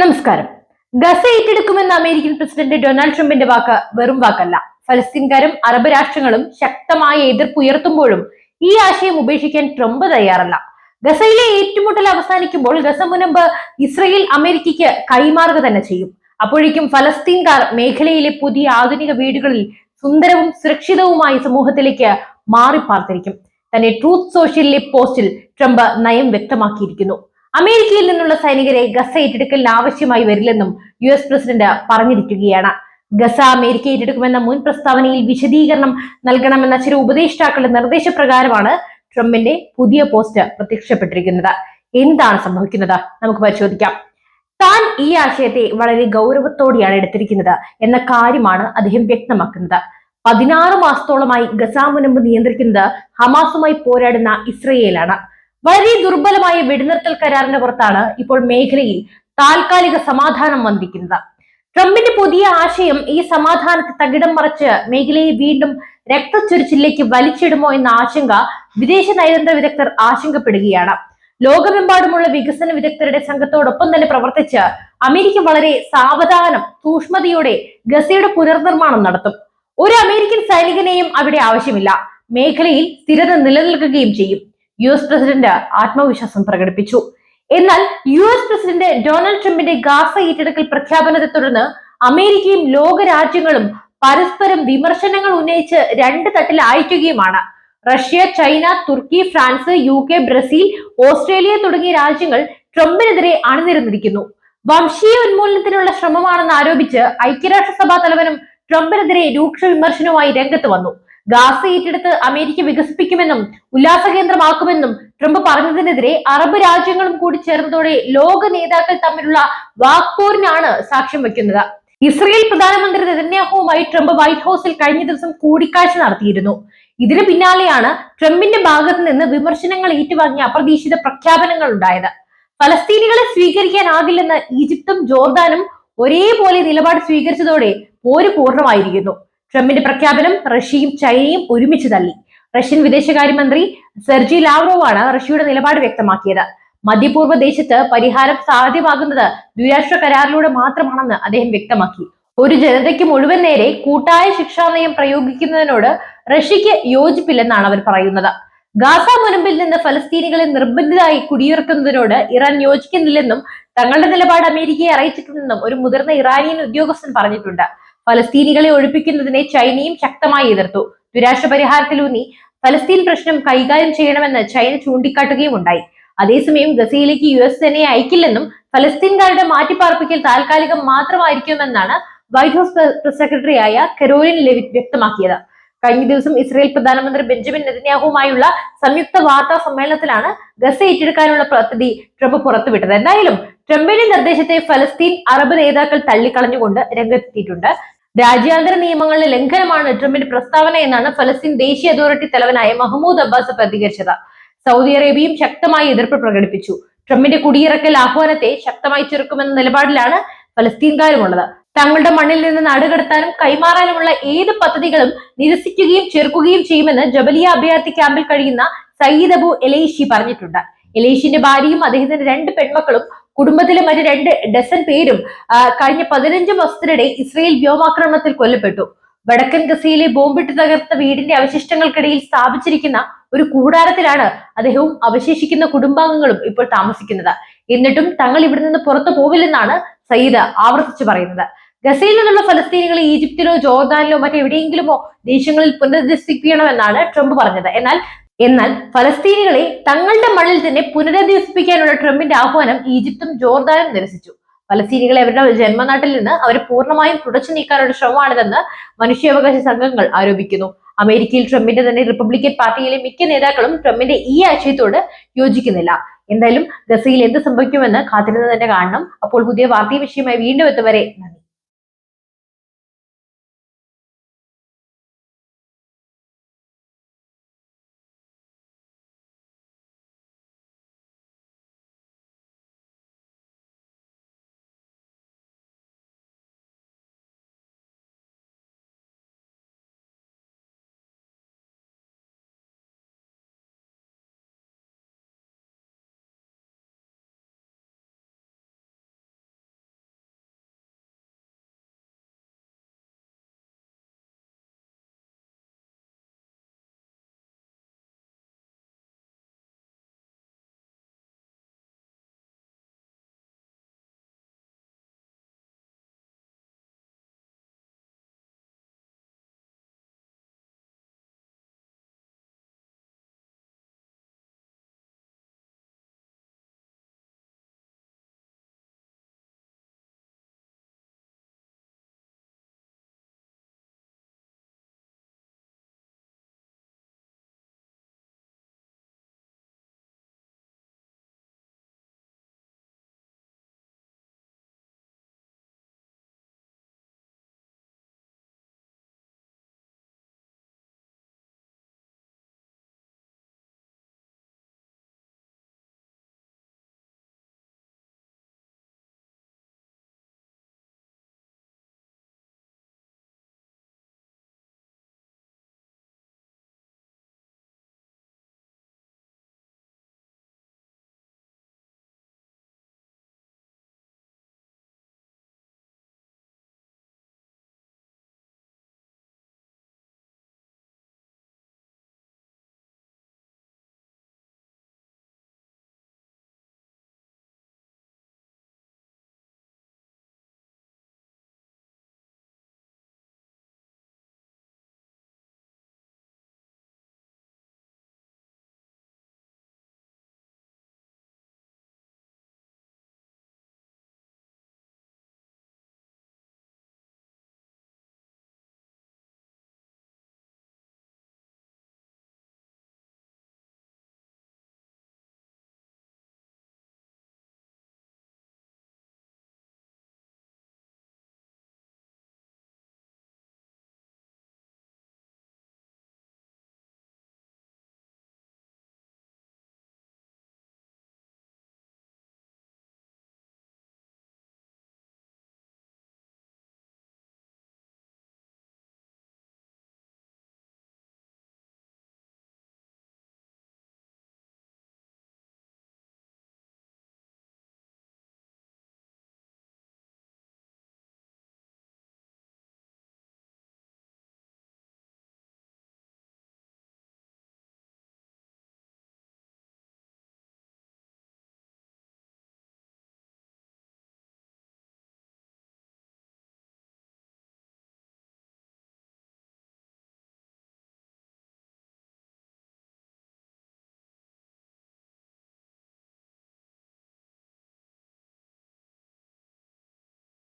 നമസ്കാരം. ഗസ ഏറ്റെടുക്കുമെന്ന American president Donald ട്രംപിന്റെ വാക്ക് വെറും വാക്കല്ല. ഫലസ്തീൻകാരും അറബ് രാഷ്ട്രങ്ങളും ശക്തമായ എതിർപ്പ് ഉയർത്തുമ്പോഴും ഈ ആശയം ഉപേക്ഷിക്കാൻ ട്രംപ് തയ്യാറല്ല. ഗസയിലെ ഏറ്റുമുട്ടൽ അവസാനിക്കുമ്പോൾ ഗസ മുനമ്പ് ഇസ്രയേൽ അമേരിക്കയ്ക്ക് കൈമാറുക തന്നെ ചെയ്യും. അപ്പോഴേക്കും ഫലസ്തീൻകാർ മേഖലയിലെ പുതിയ ആധുനിക വീടുകളിൽ സുന്ദരവും സുരക്ഷിതവുമായ സമൂഹത്തിലേക്ക് മാറിപ്പാർത്തിരിക്കും. തന്റെ ട്രൂത്ത് സോഷ്യലിലെ പോസ്റ്റിൽ ട്രംപ് നയം വ്യക്തമാക്കിയിരിക്കുന്നു. അമേരിക്കയിൽ നിന്നുള്ള സൈനികരെ ഗസ ഏറ്റെടുക്കലിന് ആവശ്യമായി വരില്ലെന്നും യു എസ് പ്രസിഡന്റ് പറഞ്ഞിരിക്കുകയാണ്. ഗസ അമേരിക്ക ഏറ്റെടുക്കുമെന്ന മുൻ പ്രസ്താവനയിൽ വിശദീകരണം നൽകണമെന്ന ചില ഉപദേഷ്ടാക്കളുടെ നിർദ്ദേശപ്രകാരമാണ് ട്രംപിന്റെ പുതിയ പോസ്റ്റ് പ്രത്യക്ഷപ്പെട്ടിരിക്കുന്നത്. എന്താണ് സംഭവിക്കുന്നത്? നമുക്ക് പരിശോധിക്കാം. താൻ ഈ ആശയത്തെ വളരെ ഗൗരവത്തോടെയാണ് എടുത്തിരിക്കുന്നത് എന്ന കാര്യമാണ് അദ്ദേഹം വ്യക്തമാക്കുന്നത്. പതിനാറ് മാസത്തോളമായി ഗസ മുനമ്പ് നിയന്ത്രിക്കുന്നത് ഹമാസുമായി പോരാടുന്ന ഇസ്രയേലാണ്. വളരെ ദുർബലമായ വെടിനിർത്തൽ കരാറിന്റെ പുറത്താണ് ഇപ്പോൾ മേഖലയിൽ താൽക്കാലിക സമാധാനം വന്നിരിക്കുന്നത്. ട്രംപിന്റെ പുതിയ ആശയം ഈ സമാധാനത്തെ തകിടം മറിച്ച് മേഖലയെ വീണ്ടും രക്തച്ചൊരിച്ചിലേക്ക് വലിച്ചിടുമോ എന്ന ആശങ്ക വിദേശ നയതന്ത്ര വിദഗ്ധർ ആശങ്കപ്പെടുകയാണ്. ലോകമെമ്പാടുമുള്ള വികസന വിദഗ്ധരുടെ സംഘത്തോടൊപ്പം തന്നെ പ്രവർത്തിച്ച് അമേരിക്ക വളരെ സാവധാനം സൂക്ഷ്മതയോടെ ഗസയുടെ പുനർനിർമ്മാണം നടത്തും. ഒരു അമേരിക്കൻ സൈനികനെയും അവിടെ ആവശ്യമില്ല. മേഖലയിൽ സ്ഥിരത നിലനിൽക്കുകയും ചെയ്യും. യു എസ് പ്രസിഡന്റ് ആത്മവിശ്വാസം പ്രകടിപ്പിച്ചു. എന്നാൽ യു എസ് പ്രസിഡന്റ് ഡൊണാൾഡ് ട്രംപിന്റെ ഗാസ ഏറ്റെടുക്കൽ പ്രഖ്യാപനത്തെ തുടർന്ന് അമേരിക്കയും ലോക രാജ്യങ്ങളും പരസ്പരം വിമർശനങ്ങൾ ഉന്നയിച്ച് രണ്ട് തട്ടിൽ അയക്കുകയുമാണ്. റഷ്യ ചൈന തുർക്കി France U K Brazil Australia തുടങ്ങിയ രാജ്യങ്ങൾ ട്രംപിനെതിരെ അണിനിരന്നിരിക്കുന്നു. വംശീയ ഉന്മൂലനത്തിനുള്ള ശ്രമമാണെന്ന് ആരോപിച്ച് ഐക്യരാഷ്ട്രസഭാ തലവനും ട്രംപിനെതിരെ രൂക്ഷ വിമർശനവുമായി രംഗത്ത് വന്നു. ഗാസ ഏറ്റെടുത്ത് അമേരിക്ക വികസിപ്പിക്കുമെന്നും ഉല്ലാസ കേന്ദ്രമാക്കുമെന്നും ട്രംപ് പറഞ്ഞതിനെതിരെ അറബ് രാജ്യങ്ങളും കൂടി ചേർന്നതോടെ ലോക നേതാക്കൾ തമ്മിലുള്ള വാക്പോറിനാണ് സാക്ഷ്യം വെക്കുന്നത് ഇസ്രയേൽ പ്രധാനമന്ത്രി നെതന്യാഹുവുമായി ട്രംപ് വൈറ്റ് ഹൌസിൽ കഴിഞ്ഞ ദിവസം കൂടിക്കാഴ്ച നടത്തിയിരുന്നു. ഇതിന് പിന്നാലെയാണ് ട്രംപിന്റെ ഭാഗത്ത് നിന്ന് വിമർശനങ്ങൾ ഏറ്റുവാങ്ങിയ അപ്രതീക്ഷിത പ്രഖ്യാപനങ്ങൾ ഉണ്ടായത്. ഫലസ്തീനികളെ സ്വീകരിക്കാനാകില്ലെന്ന് ഈജിപ്തും ജോർദാനും ഒരേപോലെ നിലപാട് സ്വീകരിച്ചതോടെ പോര് പൂർണമായിരിക്കുന്നു. ട്രംപിന്റെ പ്രഖ്യാപനം റഷ്യയും ചൈനയും ഒരുമിച്ച് തള്ളി. റഷ്യൻ വിദേശകാര്യമന്ത്രി സെർജി ആണ് റഷ്യയുടെ നിലപാട് വ്യക്തമാക്കിയത്. മധ്യപൂർവ ദേശത്ത് പരിഹാരം സാധ്യമാകുന്നത് ദ്വിരാഷ്ട്ര കരാറിലൂടെ മാത്രമാണെന്ന് അദ്ദേഹം വ്യക്തമാക്കി. ഒരു ജനതയ്ക്ക് മുഴുവൻ നേരെ കൂട്ടായ ശിക്ഷാ നയം പ്രയോഗിക്കുന്നതിനോട് റഷ്യക്ക് യോജിപ്പില്ലെന്നാണ് അവർ പറയുന്നത്. ഗാസ മുനമ്പിൽ നിന്ന് ഫലസ്തീനികളെ നിർബന്ധിതമായി കുടിയിറക്കുന്നതിനോട് ഇറാൻ യോജിക്കുന്നില്ലെന്നും തങ്ങളുടെ നിലപാട് അമേരിക്കയെ അറിയിച്ചിട്ടുണ്ടെന്നും ഒരു മുതിർന്ന ഇറാനിയൻ ഉദ്യോഗസ്ഥൻ പറഞ്ഞിട്ടുണ്ട്. ഫലസ്തീനികളെ ഒഴിപ്പിക്കുന്നതിനെ ചൈനയും ശക്തമായി എതിർത്തു. ദുരാഷ്ട്ര പരിഹാരത്തിലൂന്നി ഫലസ്തീൻ പ്രശ്നം കൈകാര്യം ചെയ്യണമെന്ന് ചൈന ചൂണ്ടിക്കാട്ടുകയും ഉണ്ടായി. അതേസമയം ഗസയിലേക്ക് യു എസ് സേനയെ അയക്കില്ലെന്നും ഫലസ്തീൻകാരുടെ മാറ്റിപ്പാർപ്പിക്കൽ താൽക്കാലികം മാത്രമായിരിക്കുമെന്നാണ് വൈറ്റ് ഹൗസ് പ്രസ് സെക്രട്ടറിയായ കരോലിൻ ലെവിറ്റ് വ്യക്തമാക്കിയത്. കഴിഞ്ഞ ദിവസം ഇസ്രയേൽ പ്രധാനമന്ത്രി ബെഞ്ചമിൻ നെതന്യാഹുവുമായുള്ള സംയുക്ത വാർത്താ സമ്മേളനത്തിലാണ് ഗസ ഏറ്റെടുക്കാനുള്ള പദ്ധതി ട്രംപ് പുറത്തുവിട്ടത്. എന്തായാലും ട്രംപിന്റെ നിർദ്ദേശത്തെ ഫലസ്തീൻ അറബ് നേതാക്കൾ തള്ളിക്കളഞ്ഞുകൊണ്ട് രംഗത്തെത്തിയിട്ടുണ്ട്. രാജ്യാന്തര നിയമങ്ങളുടെ ലംഘനമാണ് ട്രംപിന്റെ പ്രസ്താവന എന്നാണ് ഫലസ്തീൻ ദേശീയ അതോറിറ്റി തലവനായ മഹ്മൂദ് അബ്ബാസ് പ്രതികരിച്ചത്. സൗദി അറേബ്യയും ശക്തമായി എതിർപ്പ് പ്രകടിപ്പിച്ചു. ട്രംപിന്റെ കുടിയിറക്കൽ ആഹ്വാനത്തെ ശക്തമായി ചെറുക്കുമെന്ന നിലപാടിലാണ് ഫലസ്തീൻകാരുമുള്ളത്. തങ്ങളുടെ മണ്ണിൽ നിന്ന് നാടുകടത്താനും കൈമാറാനുമുള്ള ഏത് പദ്ധതികളും നിരസിക്കുകയും ചെറുക്കുകയും ചെയ്യുമെന്ന് ജബലിയ അഭയാർത്ഥി ക്യാമ്പിൽ കഴിയുന്ന സയ്യിദ് അബു എലേഷി പറഞ്ഞിട്ടുണ്ട്. എലേഷിന്റെ ഭാര്യയും അദ്ദേഹത്തിന്റെ രണ്ട് പെൺമക്കളും കുടുംബത്തിലെ മറ്റ് രണ്ട് ഡസൻ പേരും കഴിഞ്ഞ പതിനഞ്ച് മാസത്തിനിടെ ഇസ്രയേൽ വ്യോമാക്രമണത്തിൽ കൊല്ലപ്പെട്ടു. വടക്കൻ ഗസയിലെ ബോംബിട്ട് തകർത്ത വീടിന്റെ അവശിഷ്ടങ്ങൾക്കിടയിൽ സ്ഥാപിച്ചിരിക്കുന്ന ഒരു കൂടാരത്തിലാണ് അദ്ദേഹവും അവശേഷിക്കുന്ന കുടുംബാംഗങ്ങളും ഇപ്പോൾ താമസിക്കുന്നത്. എന്നിട്ടും തങ്ങൾ ഇവിടെ നിന്ന് പുറത്തു പോവില്ലെന്നാണ് സയ്യിദ് ആവർത്തിച്ചു പറയുന്നത്. ഗസയിൽ നിന്നുള്ള ഫലസ്തീനികളെ ഈജിപ്തിലോ ജോർദാനിലോ മറ്റെവിടെയെങ്കിലുമോ ദേശങ്ങളിൽ പുനരധിവസിപ്പിക്കണമെന്നാണ് ട്രംപ് പറഞ്ഞത്. എന്നാൽ എന്നാൽ ഫലസ്തീനികളെ തങ്ങളുടെ മണ്ണിൽ തന്നെ പുനരധിവസിപ്പിക്കാനുള്ള ട്രംപിന്റെ ആഹ്വാനം ഈജിപ്തും ജോർദാനും നിരസിച്ചു. ഫലസ്തീനികളെ അവരുടെ ജന്മനാട്ടിൽ നിന്ന് അവരെ പൂർണമായും തുടച്ചു നീക്കാനുള്ള ശ്രമമാണിതെന്ന് മനുഷ്യാവകാശ സംഘങ്ങൾ ആരോപിക്കുന്നു. അമേരിക്കയിൽ ട്രംപിന്റെ തന്നെ റിപ്പബ്ലിക്കൻ പാർട്ടിയിലെ മിക്ക നേതാക്കളും ട്രംപിന്റെ ഈ ആശയത്തോട് യോജിക്കുന്നില്ല. എന്തായാലും ഗസയിൽ എന്ത് സംഭവിക്കുമെന്ന് കാത്തിരുന്ന് തന്നെ കാണണം. അപ്പോൾ പുതിയ വാർത്തീയ വിഷയമായി വീണ്ടും എത്തുവരെ നന്ദി.